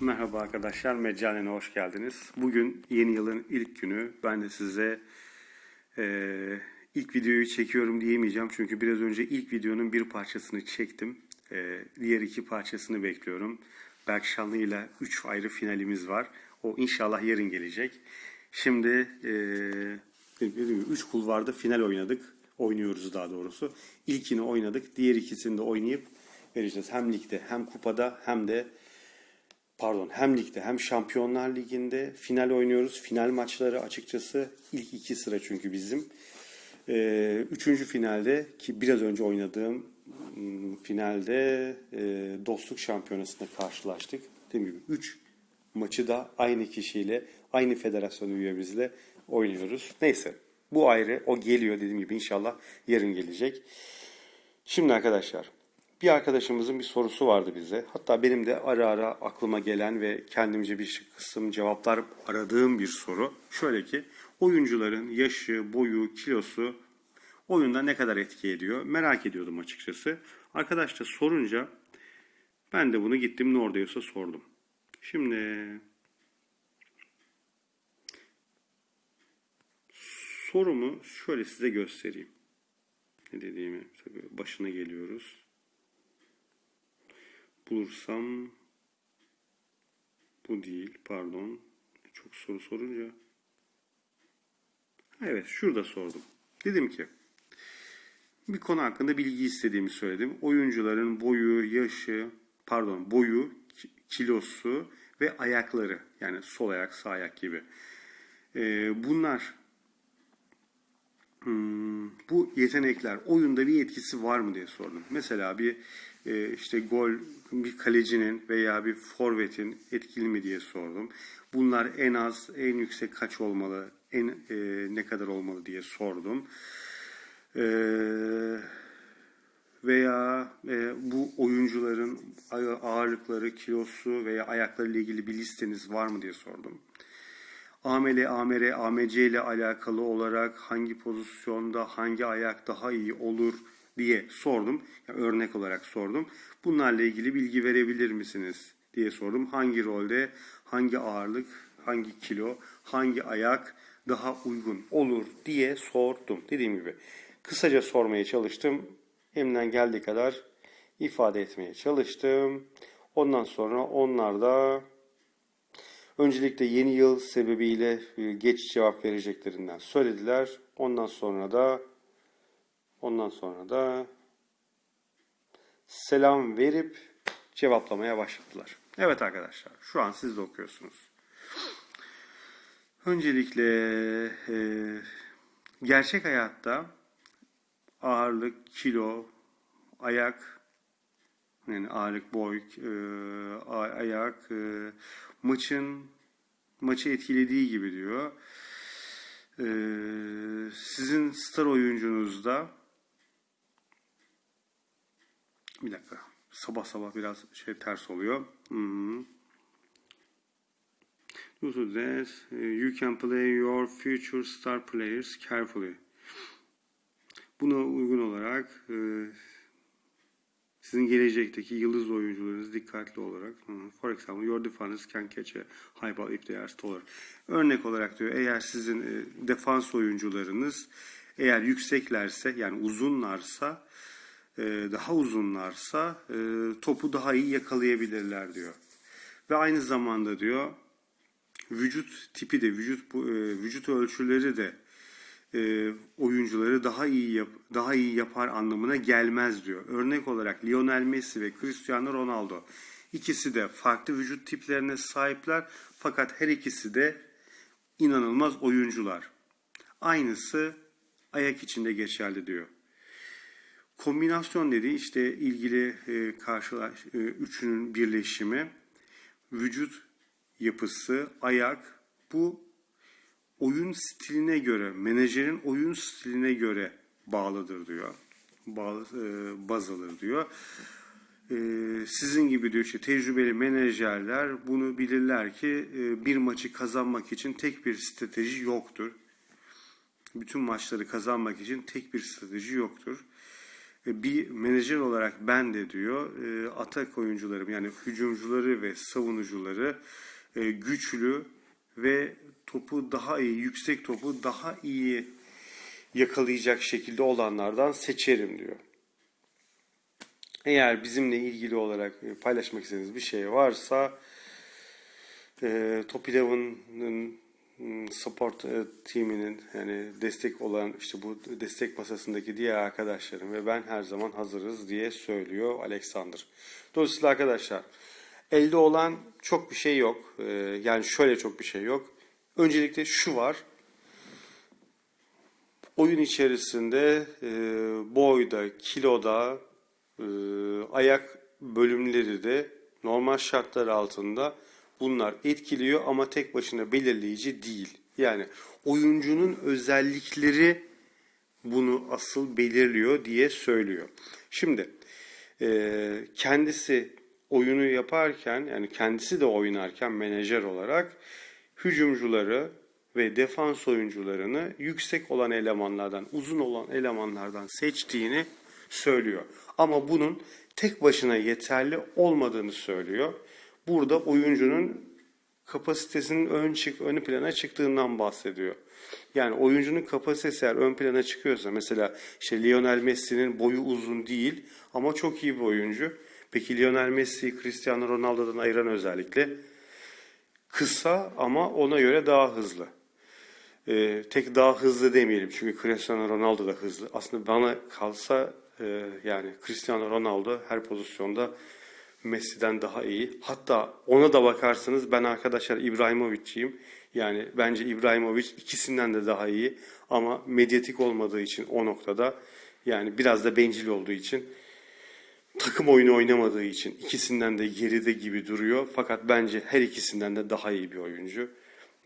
Merhaba arkadaşlar, Meccane'ne hoş geldiniz. Bugün yeni yılın ilk günü. Ben de size eee, ilk videoyu çekiyorum diyemeyeceğim. Çünkü biraz önce ilk videonun bir parçasını çektim. Eee, diğer iki parçasını bekliyorum. Berk Şanlı ile 3 ayrı finalimiz var. O inşallah yarın gelecek. Şimdi eee 3 kulvarda final oynadık. Oynuyoruz daha doğrusu. İlkini oynadık. Diğer ikisini de oynayıp vereceğiz. Hem ligde hem kupada hem de pardon hem ligde hem Şampiyonlar Ligi'nde final oynuyoruz. Final maçları açıkçası ilk iki sıra çünkü bizim. Ee, üçüncü finalde ki biraz önce oynadığım hmm, finalde e, dostluk şampiyonasında karşılaştık. Dediğim gibi 3 maçı da aynı kişiyle, aynı federasyon üyemizle oynuyoruz. Neyse bu ayrı o geliyor dediğim gibi inşallah yarın gelecek. Şimdi arkadaşlar bir arkadaşımızın bir sorusu vardı bize. Hatta benim de ara ara aklıma gelen ve kendimce bir kısım cevaplar aradığım bir soru. Şöyle ki oyuncuların yaşı, boyu, kilosu oyunda ne kadar etki ediyor? Merak ediyordum açıkçası. Arkadaş da sorunca ben de bunu gittim ne oradaysa sordum. Şimdi sorumu şöyle size göstereyim. Ne dediğimi tabii başına geliyoruz bulursam bu değil pardon. Çok soru sorunca. Evet şurada sordum. Dedim ki bir konu hakkında bilgi istediğimi söyledim. Oyuncuların boyu yaşı pardon boyu ki- kilosu ve ayakları yani sol ayak sağ ayak gibi. Ee, bunlar Hmm, bu yetenekler oyunda bir etkisi var mı diye sordum. Mesela bir e, işte gol bir kalecinin veya bir forvetin etkili mi diye sordum. Bunlar en az en yüksek kaç olmalı, en e, ne kadar olmalı diye sordum. E, veya e, bu oyuncuların ağırlıkları, kilosu veya ayakları ile ilgili bir listeniz var mı diye sordum. AML, AMR, AMC ile alakalı olarak hangi pozisyonda hangi ayak daha iyi olur diye sordum. Yani örnek olarak sordum. Bunlarla ilgili bilgi verebilir misiniz diye sordum. Hangi rolde, hangi ağırlık, hangi kilo, hangi ayak daha uygun olur diye sordum. Dediğim gibi kısaca sormaya çalıştım. Elimden geldiği kadar ifade etmeye çalıştım. Ondan sonra onlar da Öncelikle yeni yıl sebebiyle e, geç cevap vereceklerinden söylediler. Ondan sonra da ondan sonra da selam verip cevaplamaya başladılar. Evet arkadaşlar, şu an siz de okuyorsunuz. Öncelikle e, gerçek hayatta ağırlık, kilo, ayak yani ağırlık, boy, e, ayak, e, maçın maçı etkilediği gibi diyor. E, sizin star oyuncunuzda bir dakika sabah sabah biraz şey ters oluyor. Hmm. Due that, uh, you can play your future star players carefully. Buna uygun olarak e, sizin gelecekteki yıldız oyuncularınız dikkatli olarak hmm, for example your defenders can catch a high ball if they are taller. Örnek olarak diyor eğer sizin e, defans oyuncularınız eğer yükseklerse yani uzunlarsa daha uzunlarsa e, topu daha iyi yakalayabilirler diyor. Ve aynı zamanda diyor vücut tipi de vücut e, vücut ölçüleri de e, oyuncuları daha iyi yap, daha iyi yapar anlamına gelmez diyor. Örnek olarak Lionel Messi ve Cristiano Ronaldo ikisi de farklı vücut tiplerine sahipler fakat her ikisi de inanılmaz oyuncular. Aynısı ayak içinde geçerli diyor. Kombinasyon dediği işte ilgili e, karşılaş e, üçünün birleşimi, vücut yapısı, ayak bu oyun stiline göre, menajerin oyun stiline göre bağlıdır diyor. Bağlı, e, baz alır diyor. E, sizin gibi diyor işte tecrübeli menajerler bunu bilirler ki e, bir maçı kazanmak için tek bir strateji yoktur. Bütün maçları kazanmak için tek bir strateji yoktur. Bir menajer olarak ben de diyor e, atak oyuncularım yani hücumcuları ve savunucuları e, güçlü ve topu daha iyi, yüksek topu daha iyi yakalayacak şekilde olanlardan seçerim diyor. Eğer bizimle ilgili olarak e, paylaşmak istediğiniz bir şey varsa Top 11'ın hmm, support e, teaminin yani destek olan işte bu destek masasındaki diğer arkadaşlarım ve ben her zaman hazırız diye söylüyor Alexander. Dolayısıyla arkadaşlar elde olan çok bir şey yok. E, yani şöyle çok bir şey yok. Öncelikle şu var. Oyun içerisinde e, boyda, kiloda, ayak bölümleri de normal şartlar altında bunlar etkiliyor ama tek başına belirleyici değil. Yani oyuncunun özellikleri bunu asıl belirliyor diye söylüyor. Şimdi e, kendisi oyunu yaparken yani kendisi de oynarken menajer olarak hücumcuları ve defans oyuncularını yüksek olan elemanlardan, uzun olan elemanlardan seçtiğini söylüyor. Ama bunun tek başına yeterli olmadığını söylüyor. Burada oyuncunun kapasitesinin ön çık ön plana çıktığından bahsediyor. Yani oyuncunun kapasitesi eğer ön plana çıkıyorsa mesela işte Lionel Messi'nin boyu uzun değil ama çok iyi bir oyuncu. Peki Lionel Messi'yi Cristiano Ronaldo'dan ayıran özellikle kısa ama ona göre daha hızlı. Ee, tek daha hızlı demeyelim çünkü Cristiano Ronaldo da hızlı. Aslında bana kalsa e, yani Cristiano Ronaldo her pozisyonda Messi'den daha iyi. Hatta ona da bakarsanız ben arkadaşlar İbrahimovic'ciyim. Yani bence İbrahimovic ikisinden de daha iyi ama medyatik olmadığı için o noktada yani biraz da bencil olduğu için takım oyunu oynamadığı için ikisinden de geride gibi duruyor. Fakat bence her ikisinden de daha iyi bir oyuncu.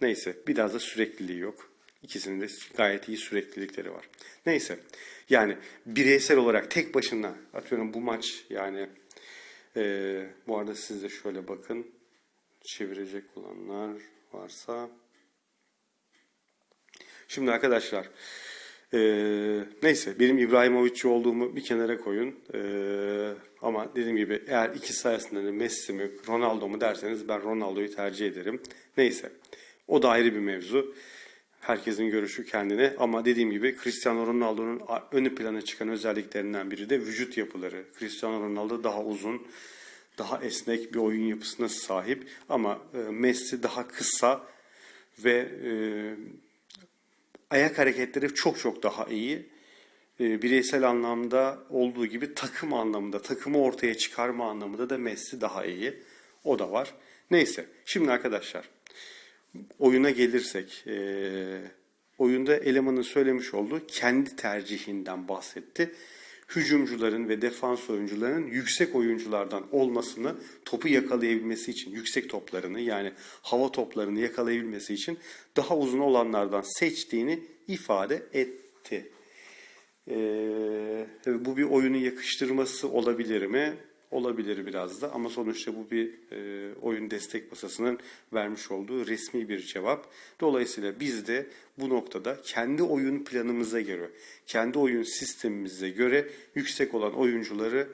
Neyse biraz da sürekliliği yok. İkisinin de gayet iyi süreklilikleri var. Neyse yani bireysel olarak tek başına atıyorum bu maç yani ee, bu arada siz de şöyle bakın. Çevirecek olanlar varsa. Şimdi arkadaşlar e, neyse benim İbrahimovic'ci olduğumu bir kenara koyun. E, ama dediğim gibi eğer ikisi arasında da Messi mi Ronaldo mu derseniz ben Ronaldo'yu tercih ederim. Neyse o da ayrı bir mevzu. Herkesin görüşü kendine ama dediğim gibi Cristiano Ronaldo'nun önü plana çıkan özelliklerinden biri de vücut yapıları. Cristiano Ronaldo daha uzun, daha esnek bir oyun yapısına sahip ama e, Messi daha kısa ve e, ayak hareketleri çok çok daha iyi. E, bireysel anlamda olduğu gibi takım anlamında, takımı ortaya çıkarma anlamında da Messi daha iyi. O da var. Neyse, şimdi arkadaşlar oyuna gelirsek, e, oyunda elemanın söylemiş olduğu kendi tercihinden bahsetti. Hücumcuların ve defans oyuncularının yüksek oyunculardan olmasını topu yakalayabilmesi için, yüksek toplarını yani hava toplarını yakalayabilmesi için daha uzun olanlardan seçtiğini ifade etti. Ee, bu bir oyunu yakıştırması olabilir mi? Olabilir biraz da ama sonuçta bu bir e, oyun destek masasının vermiş olduğu resmi bir cevap. Dolayısıyla biz de bu noktada kendi oyun planımıza göre, kendi oyun sistemimize göre yüksek olan oyuncuları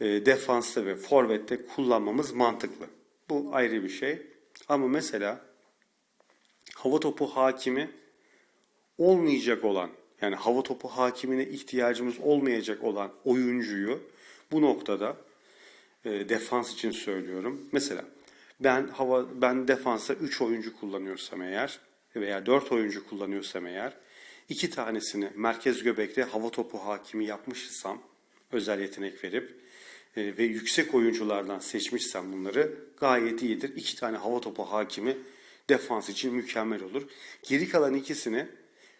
e, defansta ve forvette kullanmamız mantıklı. Bu ayrı bir şey. Ama mesela hava topu hakimi olmayacak olan yani hava topu hakimine ihtiyacımız olmayacak olan oyuncuyu bu noktada e, defans için söylüyorum. Mesela ben hava ben defansa 3 oyuncu kullanıyorsam eğer veya 4 oyuncu kullanıyorsam eğer iki tanesini merkez göbekte hava topu hakimi yapmışsam özel yetenek verip e, ve yüksek oyunculardan seçmişsem bunları gayet iyidir. İki tane hava topu hakimi defans için mükemmel olur. Geri kalan ikisini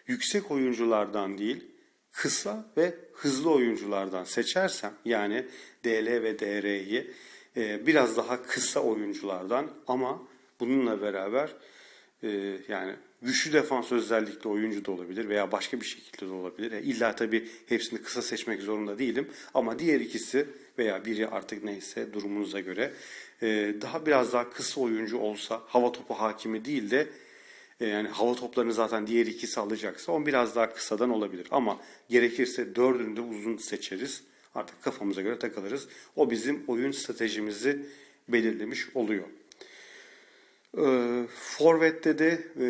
yüksek oyunculardan değil kısa ve hızlı oyunculardan seçersem yani DL ve DR'yi e, biraz daha kısa oyunculardan ama bununla beraber e, yani güçlü defans özellikle oyuncu da olabilir veya başka bir şekilde de olabilir. Yani illa tabii hepsini kısa seçmek zorunda değilim ama diğer ikisi veya biri artık neyse durumunuza göre e, daha biraz daha kısa oyuncu olsa hava topu hakimi değil de E, yani hava toplarını zaten diğer ikisi alacaksa on biraz daha kısadan olabilir. Ama gerekirse dördünü de uzun seçeriz. Artık kafamıza göre takılırız. O bizim oyun stratejimizi belirlemiş oluyor. E, Forvet'te de e,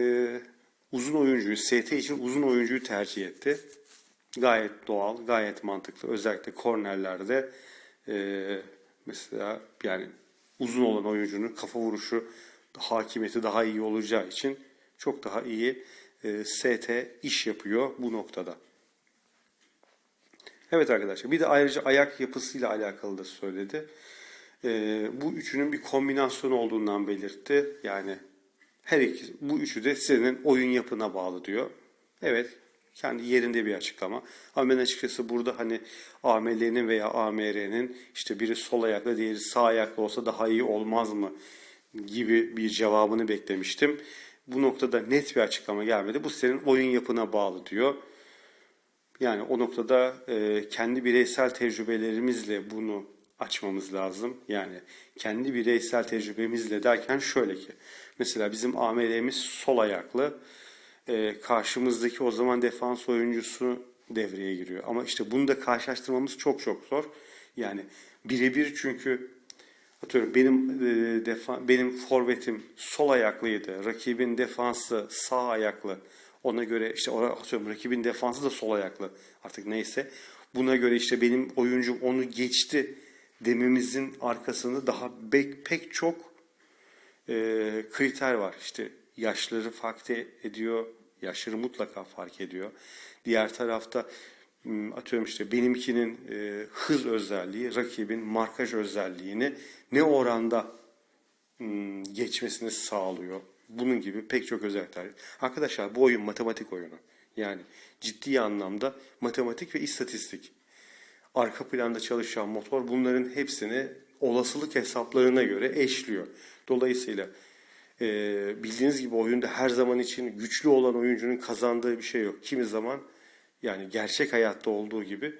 uzun oyuncuyu, ST için uzun oyuncuyu tercih etti. Gayet doğal, gayet mantıklı. Özellikle kornerlerde e, mesela yani uzun olan oyuncunun kafa vuruşu hakimiyeti daha iyi olacağı için çok daha iyi e, ST iş yapıyor bu noktada. Evet arkadaşlar bir de ayrıca ayak yapısıyla alakalı da söyledi. E, bu üçünün bir kombinasyon olduğundan belirtti. Yani her iki, bu üçü de senin oyun yapına bağlı diyor. Evet kendi yerinde bir açıklama. Ama ben açıkçası burada hani AML'nin veya AMR'nin işte biri sol ayaklı diğeri sağ ayaklı olsa daha iyi olmaz mı gibi bir cevabını beklemiştim. Bu noktada net bir açıklama gelmedi. Bu senin oyun yapına bağlı diyor. Yani o noktada e, kendi bireysel tecrübelerimizle bunu açmamız lazım. Yani kendi bireysel tecrübemizle derken şöyle ki mesela bizim AML'miz sol ayaklı. E, karşımızdaki o zaman defans oyuncusu devreye giriyor. Ama işte bunu da karşılaştırmamız çok çok zor. Yani birebir çünkü atıyorum benim e, defa, benim forvetim sol ayaklıydı. Rakibin defansı sağ ayaklı. Ona göre işte atıyorum rakibin defansı da sol ayaklı. Artık neyse. Buna göre işte benim oyuncum onu geçti dememizin arkasında daha bek, pek çok e, kriter var. İşte yaşları fark ediyor. Yaşları mutlaka fark ediyor. Diğer tarafta atıyorum işte benimkinin e, hız özelliği, rakibin markaj özelliğini ne oranda m, geçmesini sağlıyor. Bunun gibi pek çok özellikler. Arkadaşlar bu oyun matematik oyunu. Yani ciddi anlamda matematik ve istatistik. Arka planda çalışan motor bunların hepsini olasılık hesaplarına göre eşliyor. Dolayısıyla e, bildiğiniz gibi oyunda her zaman için güçlü olan oyuncunun kazandığı bir şey yok. Kimi zaman yani gerçek hayatta olduğu gibi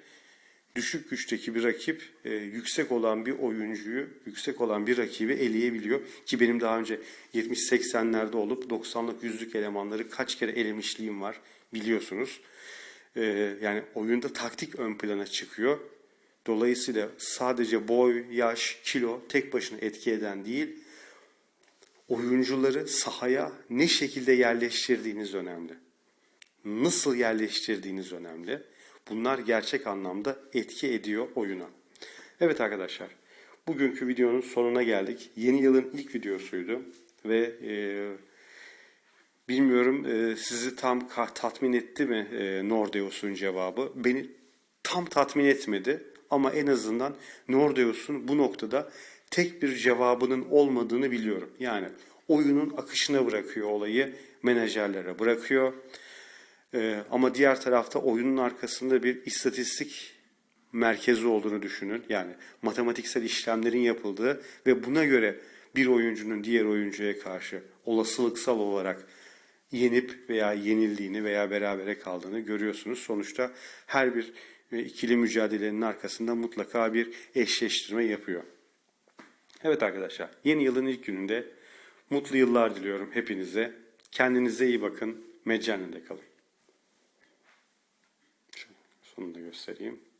düşük güçteki bir rakip e, yüksek olan bir oyuncuyu, yüksek olan bir rakibi eleyebiliyor. Ki benim daha önce 70-80'lerde olup 90'lık yüzlük elemanları kaç kere elemişliğim var biliyorsunuz. E, yani oyunda taktik ön plana çıkıyor. Dolayısıyla sadece boy, yaş, kilo tek başına etki eden değil, oyuncuları sahaya ne şekilde yerleştirdiğiniz önemli. Nasıl yerleştirdiğiniz önemli. Bunlar gerçek anlamda etki ediyor oyuna. Evet arkadaşlar, bugünkü videonun sonuna geldik. Yeni yılın ilk videosuydu ve e, bilmiyorum e, sizi tam tatmin etti mi e, Nordeus'un cevabı? Beni tam tatmin etmedi ama en azından Nordeus'un bu noktada tek bir cevabının olmadığını biliyorum. Yani oyunun akışına bırakıyor olayı, menajerlere bırakıyor. Ee, ama diğer tarafta oyunun arkasında bir istatistik merkezi olduğunu düşünün. Yani matematiksel işlemlerin yapıldığı ve buna göre bir oyuncunun diğer oyuncuya karşı olasılıksal olarak yenip veya yenildiğini veya berabere kaldığını görüyorsunuz. Sonuçta her bir e, ikili mücadelenin arkasında mutlaka bir eşleştirme yapıyor. Evet arkadaşlar, yeni yılın ilk gününde mutlu yıllar diliyorum hepinize. Kendinize iyi bakın, meccanende kalın. Şöyle sonunda göstereyim.